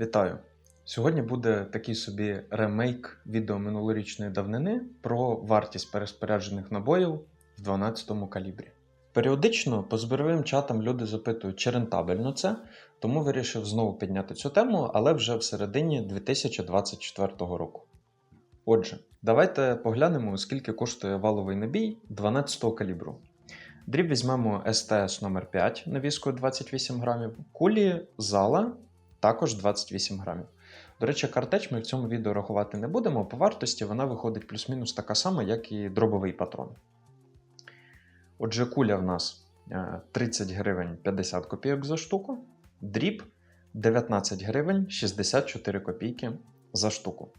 Вітаю! Сьогодні буде такий собі ремейк відео минулорічної давнини про вартість переспоряджених набоїв в 12 калібрі. Періодично по зборовим чатам люди запитують, чи рентабельно це, тому вирішив знову підняти цю тему, але вже в середині 2024 року. Отже, давайте поглянемо, скільки коштує валовий набій 12 калібру. Дріб візьмемо СТС номер 5 навіскою 28 грамів, кулі зала також 28 грамів. До речі, картеч ми в цьому відео рахувати не будемо. По вартості вона виходить плюс-мінус така сама, як і дробовий патрон. Отже, куля в нас е, 30 гривень 50 копійок за штуку, дріб 19 гривень 64 копійки за штуку.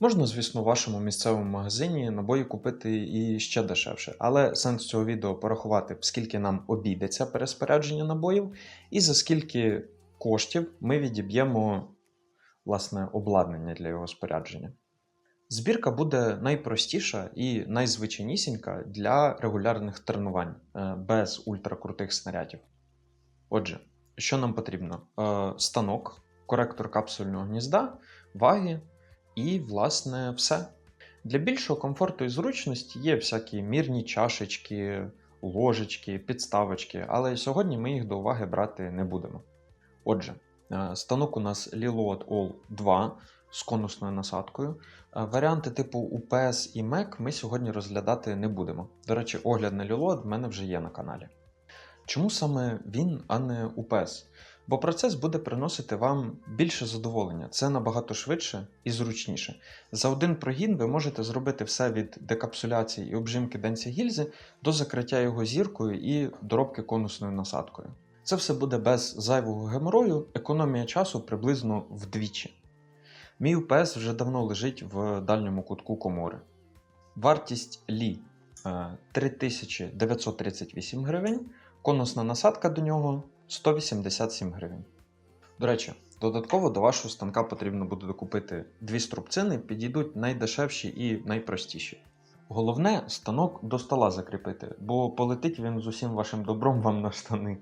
Можна, звісно, в вашому місцевому магазині набої купити і ще дешевше, але сенс цього відео порахувати, скільки нам обійдеться переспорядження набоїв, і за скільки коштів ми відіб'ємо власне обладнання для його спорядження. Збірка буде найпростіша і найзвичайнісінька для регулярних тренувань е, без ультракрутих снарядів. Отже, що нам потрібно? Е, Станок, коректор капсульного гнізда, ваги і, власне, все. Для більшого комфорту і зручності є всякі мірні чашечки, ложечки, підставочки, але сьогодні ми їх до уваги брати не будемо. Отже, е, станок у нас Lilot All 2 з конусною насадкою. Е, Варіанти типу UPS і MEC ми сьогодні розглядати не будемо. До речі, огляд на Lilot в мене вже є на каналі. Чому саме він, а не UPS? Бо процес буде приносити вам більше задоволення. Це набагато швидше і зручніше. За один прогін ви можете зробити все від декапсуляції і обжимки денця гільзи до закриття його зіркою і доробки конусною насадкою. Це все буде без зайвого геморою, економія часу приблизно вдвічі. Мій УПС вже давно лежить в дальньому кутку комори. Вартість лі е, 3938 гривень, конусна насадка до нього 187 гривень. До речі, додатково до вашого станка потрібно буде докупити дві струбцини, підійдуть найдешевші і найпростіші. Головне станок до стола закріпити, бо полетить він з усім вашим добром вам на штани.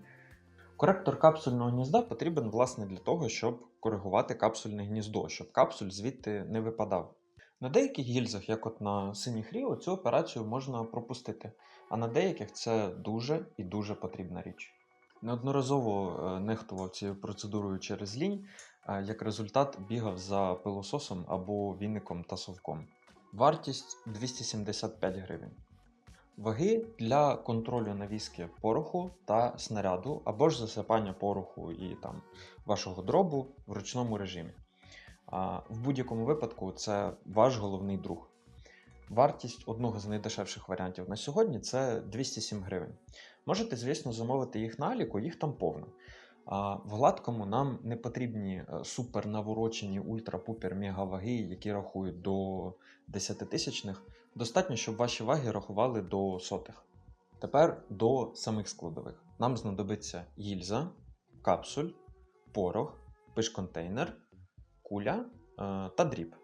Коректор капсульного гнізда потрібен власне для того, щоб коригувати капсульне гніздо, щоб капсуль звідти не випадав. На деяких гільзах, як от на синіх Ріо, цю операцію можна пропустити, а на деяких це дуже і дуже потрібна річ. Неодноразово е, нехтував цією процедурою через лінь, як результат бігав за пилососом або віником та совком. Вартість 275 гривень. Ваги для контролю навіски пороху та снаряду, або ж засипання пороху і там вашого дробу в ручному режимі. А, в будь-якому випадку це ваш головний друг. Вартість одного з найдешевших варіантів на сьогодні це 207 гривень. Можете, звісно, замовити їх на аліку, їх там повно. В гладкому нам не потрібні е, супер наворочені ультра-пупер мегаваги, які рахують до 10 тисячних. Достатньо, щоб ваші ваги рахували до сотих. Тепер до самих складових. Нам знадобиться гільза, капсуль, порох, пиш-контейнер, куля е, та дріб.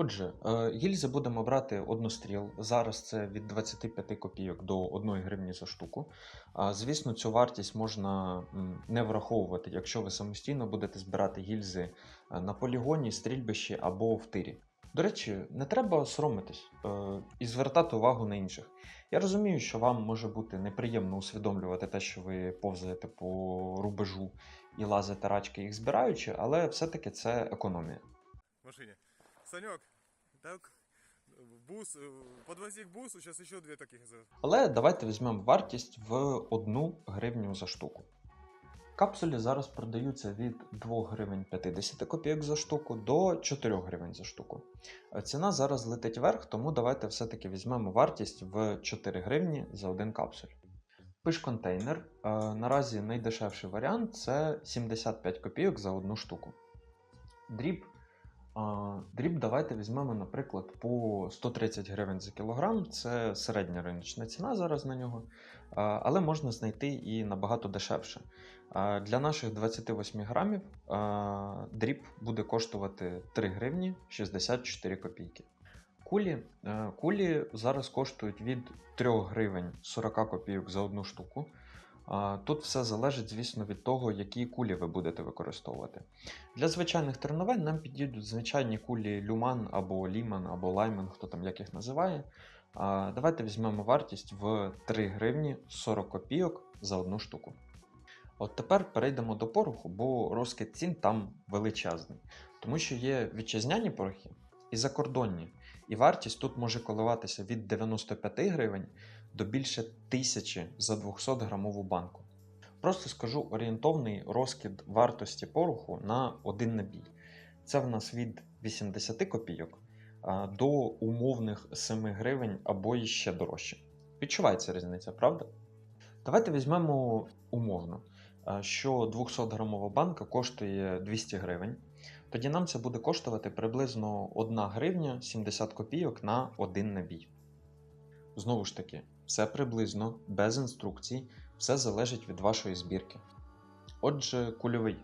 Отже, е, гільзи будемо брати одностріл. Зараз це від 25 копійок до 1 гривні за штуку. Звісно, цю вартість можна не враховувати, якщо ви самостійно будете збирати гільзи е, на полігоні, стрільбищі або в тирі. До речі, не треба соромитись е, і звертати увагу на інших. Я розумію, що вам може бути неприємно усвідомлювати те, що ви повзаєте по рубежу і лазите рачки їх збираючи, але все-таки це економія. в машине. Санек, так, бус, подвози к бусу, сейчас еще две таких. Але давайте візьмемо вартість в 1 гривню за штуку. Капсулі зараз продаються від 2 гривень 50 копійок за штуку до 4 гривень за штуку. Ціна зараз летить вверх, тому давайте все-таки візьмемо вартість в 4 гривні за один капсуль. Пиш-контейнер. Е, Наразі найдешевший варіант це 75 копійок за одну штуку. Дріб. Дріб давайте візьмемо, наприклад, по 130 гривень за кілограм. Це середня риночна ціна зараз на нього, але можна знайти і набагато дешевше. Для наших 28 грамів дріб буде коштувати 3 гривні 64 копійки. Кулі, е, кулі зараз коштують від 3 гривень 40 копійок за одну штуку. Тут все залежить, звісно, від того, які кулі ви будете використовувати. Для звичайних тренувань нам підійдуть звичайні кулі Люман або Ліман, або Лаймен, хто там як їх називає. Давайте візьмемо вартість в 3 гривні 40 копійок за одну штуку. От тепер перейдемо до пороху, бо розкид цін там величезний. Тому що є вітчизняні порохи і закордонні. І вартість тут може коливатися від 95 гривень до більше тисячі за 200 грамову банку. Просто скажу орієнтовний розкид вартості пороху на один набій. Це в нас від 80 копійок до умовних 7 гривень або і ще дорожче. Відчувається різниця, правда? Давайте візьмемо умовно, що 200 грамова банка коштує 200 гривень. Тоді нам це буде коштувати приблизно 1 гривня 70 копійок на один набій. Знову ж таки, все приблизно, без інструкцій, все залежить від вашої збірки. Отже, кульовий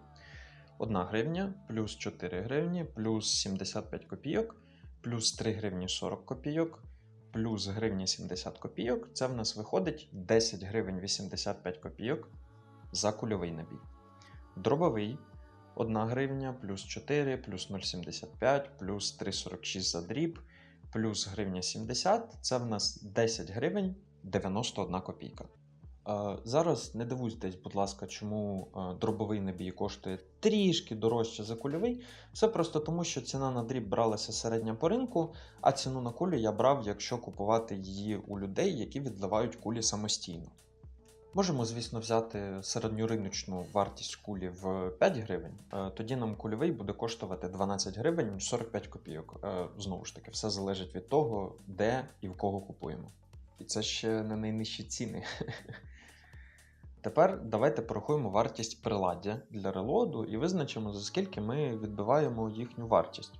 1 гривня, плюс 4 гривні, плюс 75 копійок, плюс 3 гривні 40 копійок, плюс гривні 70 копійок. Це в нас виходить 10 гривень 85 копійок за кульовий набій. Дробовий 1 гривня, плюс 4, плюс 0,75, плюс 3,46 за дріб, плюс гривня 70 це в нас 10 гривень 91 копійка. Е, Зараз не дивуйтесь, будь ласка, чому е, дробовий набій коштує трішки дорожче за кульовий. Це просто тому, що ціна на дріб бралася середня по ринку, а ціну на кулю я брав, якщо купувати її у людей, які відливають кулі самостійно. Можемо, звісно, взяти середньориночну вартість кулі в 5 гривень. Е, Тоді нам кульовий буде коштувати 12 гривень 45 копійок. Знову ж таки, все залежить від того, де і в кого купуємо. І це ще не найнижчі ціни. Тепер давайте порахуємо вартість приладдя для релоду і визначимо, за скільки ми відбиваємо їхню вартість.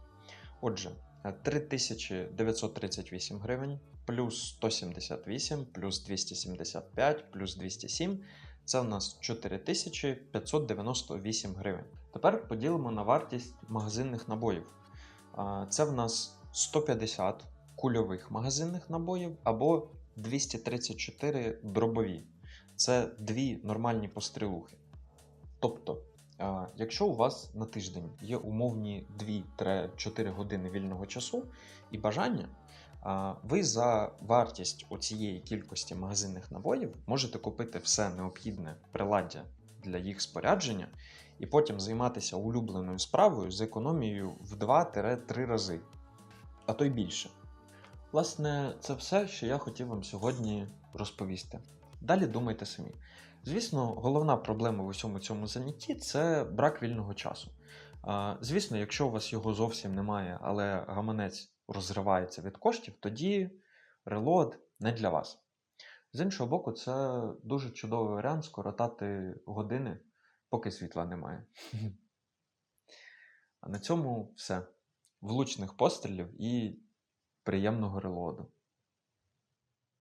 Отже, е, 3938 гривень, плюс 178, плюс 275, плюс 207 це у нас 4598 гривень. Тепер поділимо на вартість магазинних набоїв. Це в нас 150 кульових магазинних набоїв або 234 дробові. Це дві нормальні пострілухи. Тобто, якщо у вас на тиждень є умовні 2-4 години вільного часу і бажання, ви за вартість оцієї кількості магазинних набоїв можете купити все необхідне приладдя для їх спорядження і потім займатися улюбленою справою з економією в 2-3 рази, а то й більше. Власне, це все, що я хотів вам сьогодні розповісти. Далі думайте самі. Звісно, головна проблема в усьому цьому занятті це брак вільного часу. Звісно, якщо у вас його зовсім немає, але гаманець розривається від коштів, тоді релод не для вас. З іншого боку, це дуже чудовий варіант скоротати години, поки світла немає. А на цьому все. Влучних пострілів і приємного релоду.